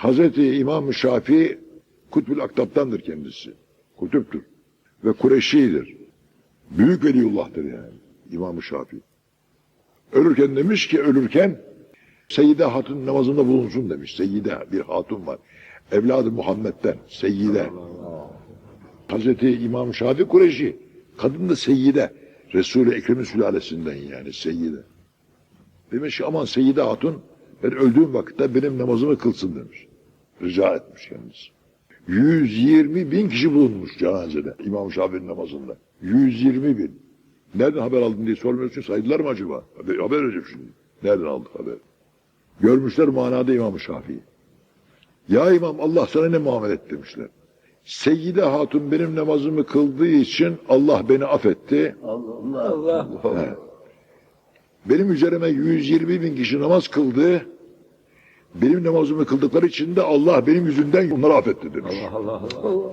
Hazreti İmam Şafii Kutbül Aktap'tandır kendisi. Kutuptur. Ve Kureşi'dir. Büyük veliyullah'tır yani İmam Şafii. Ölürken demiş ki ölürken Seyyide Hatun namazında bulunsun demiş. Seyyide bir hatun var. Evladı Muhammed'den Seyyide. Hazreti İmam Şafii Kureşi. Kadın da Seyyide. Resul-i Ekrem'in sülalesinden yani Seyyide. Demiş ki aman Seyyide Hatun ben öldüğüm vakitte benim namazımı kılsın demiş. Rica etmiş kendisi. 120 bin kişi bulunmuş cenazede İmam Şafii'nin namazında. 120 bin. Nereden haber aldın diye sormuyorsun. Saydılar mı acaba? Haber, haber vereceğim şimdi. Nereden aldık haber? Görmüşler manada İmam Şafii. Ya İmam Allah sana ne muamele et demişler. Seyyide Hatun benim namazımı kıldığı için Allah beni affetti. Allah Allah. He. Benim üzerime 120 bin kişi namaz kıldı. Benim namazımı kıldıkları için de Allah benim yüzümden onları affetti demiş. Allah Allah.